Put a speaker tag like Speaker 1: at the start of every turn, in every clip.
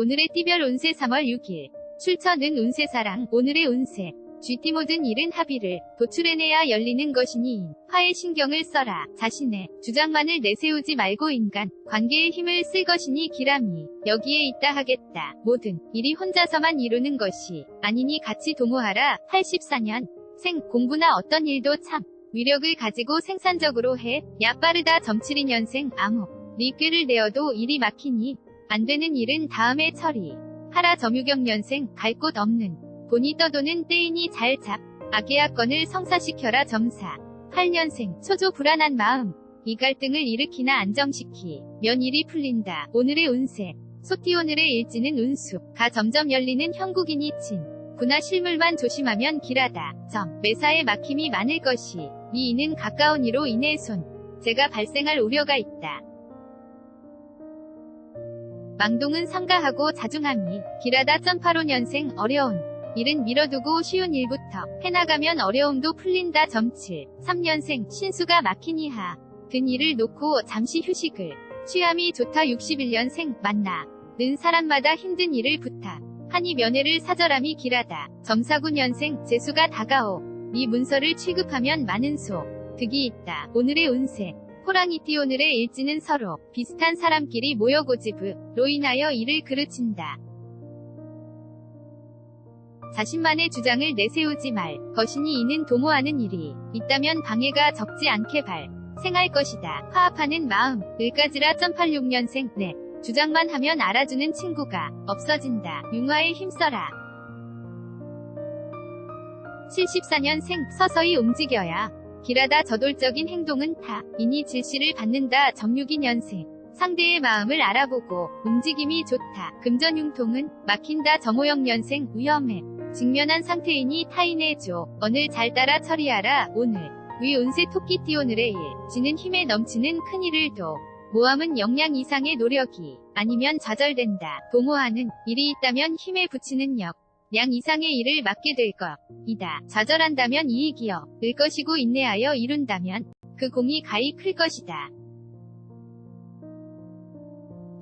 Speaker 1: 오늘의 띠별 운세 3월 6일. 출처는 운세사랑, 오늘의 운세. GT 모든 일은 합의를 도출해내야 열리는 것이니 화해 신경을 써라. 자신의 주장만을 내세우지 말고 인간 관계에 힘을 쓸 것이니 기람이 여기에 있다 하겠다. 모든 일이 혼자서만 이루는 것이 아니니 같이 동호하라. 84년 생 공부나 어떤 일도 참 위력을 가지고 생산적으로 해. 야 빠르다 점칠이년생 암흑 리꾀를 내어도 일이 막히니 안 되는 일은 다음에 처리. 하라 점유경년생 갈 곳 없는 본이 떠도는 때이니 잘 잡. 아계야건을 성사시켜라 점사. 8년생 초조 불안한 마음. 이 갈등을 일으키나 안정시키. 면 일이 풀린다. 오늘의 운세. 소띠 오늘의 일지는 운수. 가 점점 열리는 형국이니 친. 구나 실물만 조심하면 길하다. 점. 매사에 막힘이 많을 것이. 미 이는 가까운 이로 인해 손. 제가 발생할 우려가 있다. 망동은 삼가하고 자중함이 길하다 1.85년생 어려운 일은 밀어두고 쉬운 일부터 해나가면 어려움도 풀린다 점칠. 3년생 신수가 막힌 이하. 든 일을 놓고 잠시 휴식을. 취함이 좋다 61년생 만나. 는 사람마다 힘든 일을 부탁 하니 면회를 사절함이 길하다. 점사구년생 재수가 다가오. 미 문서를 취급하면 많은 소 득이 있다. 오늘의 운세 호랑이띠 오늘의 일지는 서로 비슷한 사람끼리 모여 고집으로 인하여 일을 그르친다. 자신만의 주장을 내세우지 말 것이니 이는 도모하는 일이 있다면 방해가 적지 않게 발 생할 것이다. 화합하는 마음 을까지라 1.86년생 네 주장만 하면 알아주는 친구가 없어진다. 융화에 힘써라. 74년생 서서히 움직여야 길하다 저돌적인 행동은 타 이니 질시를 받는다 점유기년생 상대의 마음을 알아보고 움직임이 좋다. 금전융통은 막힌다 점오영년생 위험해. 직면한 상태이니 타인해줘. 언을 잘 따라 처리하라. 오늘 위 운세 토끼띠 오늘의 일. 지는 힘에 넘치는 큰 일을 도 모함은 역량 이상의 노력이 아니면 좌절된다. 도모하는 일이 있다면 힘에 붙이는 역 양 이상의 일을 맡게 될 것이다. 좌절한다면 이익이여 을 것이고 인내하여 이룬다면 그 공이 가히 클 것이다.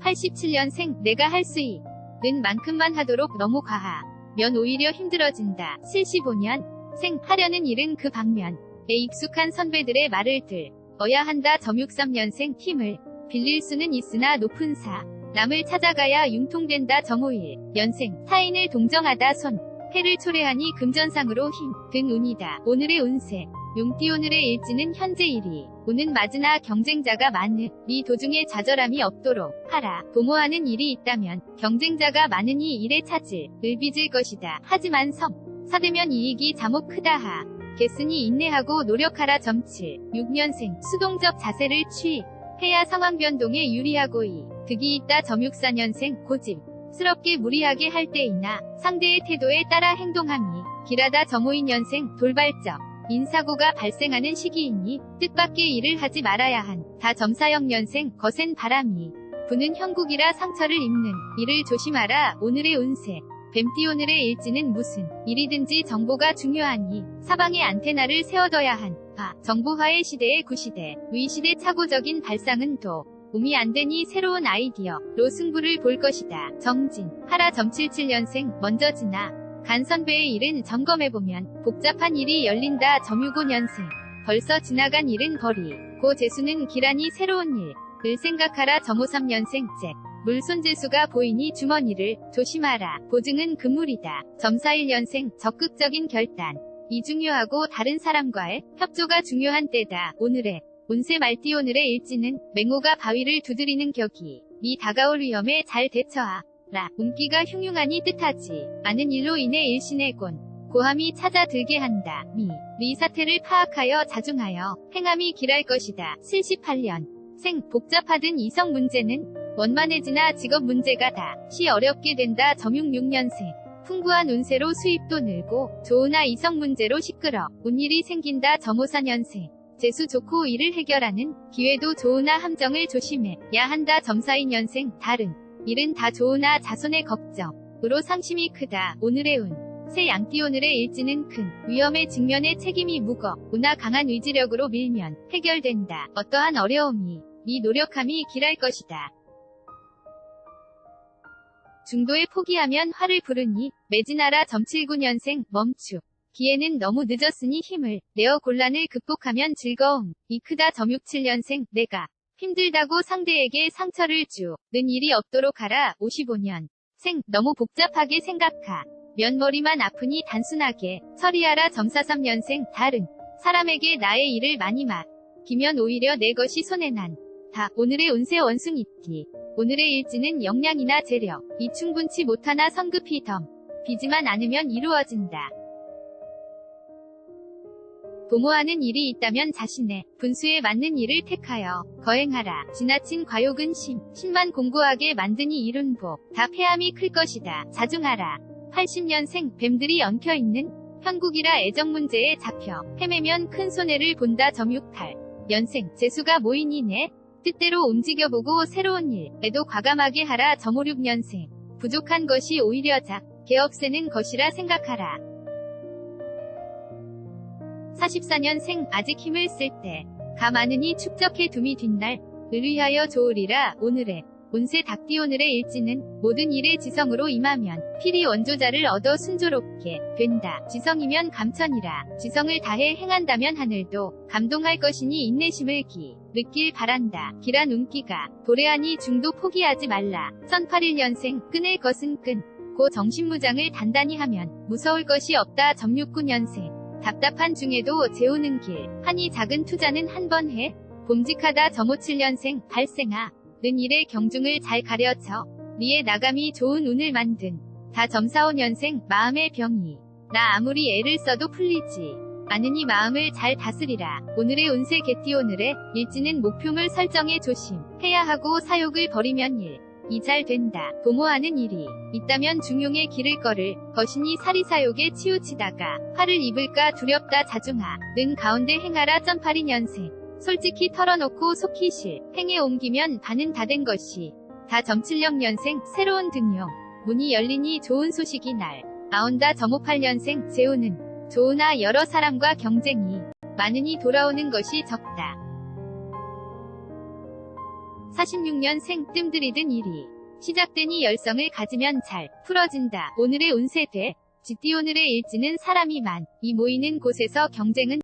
Speaker 1: 87년생 내가 할 수 있는 만큼만 하도록 너무 과하 면 오히려 힘들어진다. 75년 생 하려는 일은 그 방면에 익숙한 선배들의 말을 들어야 한다. 점육삼년생 팀을 빌릴 수는 있으나 높은 사 남을 찾아가야 융통된다 정오일. 연생. 타인을 동정하다 손. 해를 초래하니 금전상으로 힘. 든 운이다. 오늘의 운세. 용띠 오늘의 일지는 현재 1위 운은 맞으나 경쟁자가 많으. 이 도중에 좌절함이 없도록 하라. 도모하는 일이 있다면 경쟁자가 많으니 일에 차질 을 빚을 것이다. 하지만 성. 사되면 이익이 자목 크다 하. 개쓰니 인내하고 노력하라 점칠. 6년생. 수동적 자세를 취 해야 상황 변동에 유리하고 이 득이 있다 점육사년생 고집. 스럽게 무리하게 할 때이나? 상대의 태도에 따라 행동함이 길하다 점오인년생 돌발적 인사고가 발생하는 시기이니? 뜻밖의 일을 하지 말아야 한 다 점사형년생 거센 바람이 부는 형국이라 상처를 입는 일을 조심하라 오늘의 운세. 뱀띠 오늘의 일지는 무슨 일이든지 정보가 중요하니 사방에 안테나를 세워둬야 한 바, 정보화의 시대의 구시대, 위시대 차고적인 발상은 도, um이 안되니 새로운 아이디어로 승부를 볼 것이다. 정진, 하라 점77년생, 먼저 지나, 간 선배의 일은 점검해보면, 복잡한 일이 열린다. 점유고년생, 벌써 지나간 일은 버리, 고 재수는 기란이 새로운 일, 을 생각하라. 점오3년생, 잭. 물손재수가 보이니 주머니를 조심하라. 보증은 금물이다. 점사1년생 적극적인 결단. 이 중요하고 다른 사람과의 협조가 중요한 때다. 오늘의 운세 말띠 오늘의 일지는 맹호가 바위를 두드리는 격이 미 다가올 위험에 잘 대처하라. 운기가 흉흉하니 뜻하지 않은 일로 인해 일신의 곤 고함이 찾아들게 한다. 미, 리 사태를 파악하여 자중하여 행함이 길할 것이다. 78년 생 복잡하든 이성 문제는 원만해지나 직업 문제가 다시 어렵게 된다. 점육 6년생 풍부한 운세로 수입도 늘고 좋으나 이성 문제로 시끄러 운일이 생긴다 점오사년생 재수 좋고 일을 해결하는 기회도 좋으나 함정을 조심해야 한다 점사인년생 다른. 일은 다 좋으나 자손의 걱정으로 상심이 크다 오늘의 운. 새 양띠 오늘의 일지는 큰 위험에 직면해 책임이 무거. 우나 강한 의지력으로 밀면 해결된다. 어떠한 어려움이 미 노력함이 길할 것이다 중도에 포기하면 화를 부르니 매진하라 점79년생 멈추. 기회는 너무 늦었으니 힘을 내어 곤란을 극복하면 즐거움. 이 크다 점67년생 내가 힘들다고 상대에게 상처를 주. 는 일이 없도록 하라 55년. 생 너무 복잡하게 생각하. 면머리만 아프니 단순하게 처리하라 점43년생 다른 사람에게 나의 일을 많이 맡. 기면 오히려 내 것이 손해 난. 다 오늘의 운세 원숭이 띠. 오늘의 일지는 역량이나 재력, 이 충분치 못하나 성급히 덤. 비지만 않으면 이루어진다. 도모하는 일이 있다면 자신의 분수에 맞는 일을 택하여 거행하라. 지나친 과욕은 심, 신만 공고하게 만드니 이룬 복, 다 폐함이 클 것이다. 자중하라. 80년생 뱀들이 엉켜있는 현국이라 애정 문제에 잡혀 헤매면 큰 손해를 본다. 점육탈 연생 재수가 모이니네 뜻대로 움직여보고 새로운 일에도 과감하게 하라. 점오육년생 부족한 것이 오히려 작, 개업세는 것이라 생각하라. 44년생 아직 힘을 쓸 때, 가 많으니 축적해 둠이 뒷날, 을 위하여 좋으리라 오늘의 운세 닭띠 오늘의 일지는 모든 일에 지성으로 임하면 필히 원조자를 얻어 순조롭게 된다. 지성이면 감천이라 지성을 다해 행한다면 하늘도 감동할 것이니 인내심을 기 느낄 바란다. 기란 운기가 도래하니 중도 포기하지 말라. 1081년생 끈을 것은 끈. 고 정신무장을 단단히 하면 무서울 것이 없다. 점육구년생 답답한 중에도 재우는 길. 하니 작은 투자는 한 번 해. 봄직하다 점오칠년생 발생아. 는 일의 경중을 잘 가려쳐. 니의 나감이 좋은 운을 만든. 다 점사오년생 마음의 병이. 나 아무리 애를 써도 풀리지. 않으니 마음을 잘 다스리라. 오늘의 운세 개띠 오늘의 일지는 목표물 설정에 조심. 해야 하고 사욕을 버리면 일. 이 잘 된다. 도모하는 일이 있다면 중용에 기를 거를 거신이 사리사욕에 치우치다가 화를 입을까 두렵다 자중하. 는 가운데 행하라 점파리 년생. 솔직히 털어놓고 속히 실. 행에 옮기면 반은 다 된 것이. 다 점칠령 년생 새로운 등용. 문이 열리니 좋은 소식이 날. 나온다 점오팔 년생 재우는. 좋으나 여러 사람과 경쟁이 많으니 돌아오는 것이 적다. 46년생 뜸들이든 일이 시작되니 열성을 가지면 잘 풀어진다. 오늘의 운세 대 지띠 오늘의 일지는 사람이 많이 모이는 곳에서 경쟁은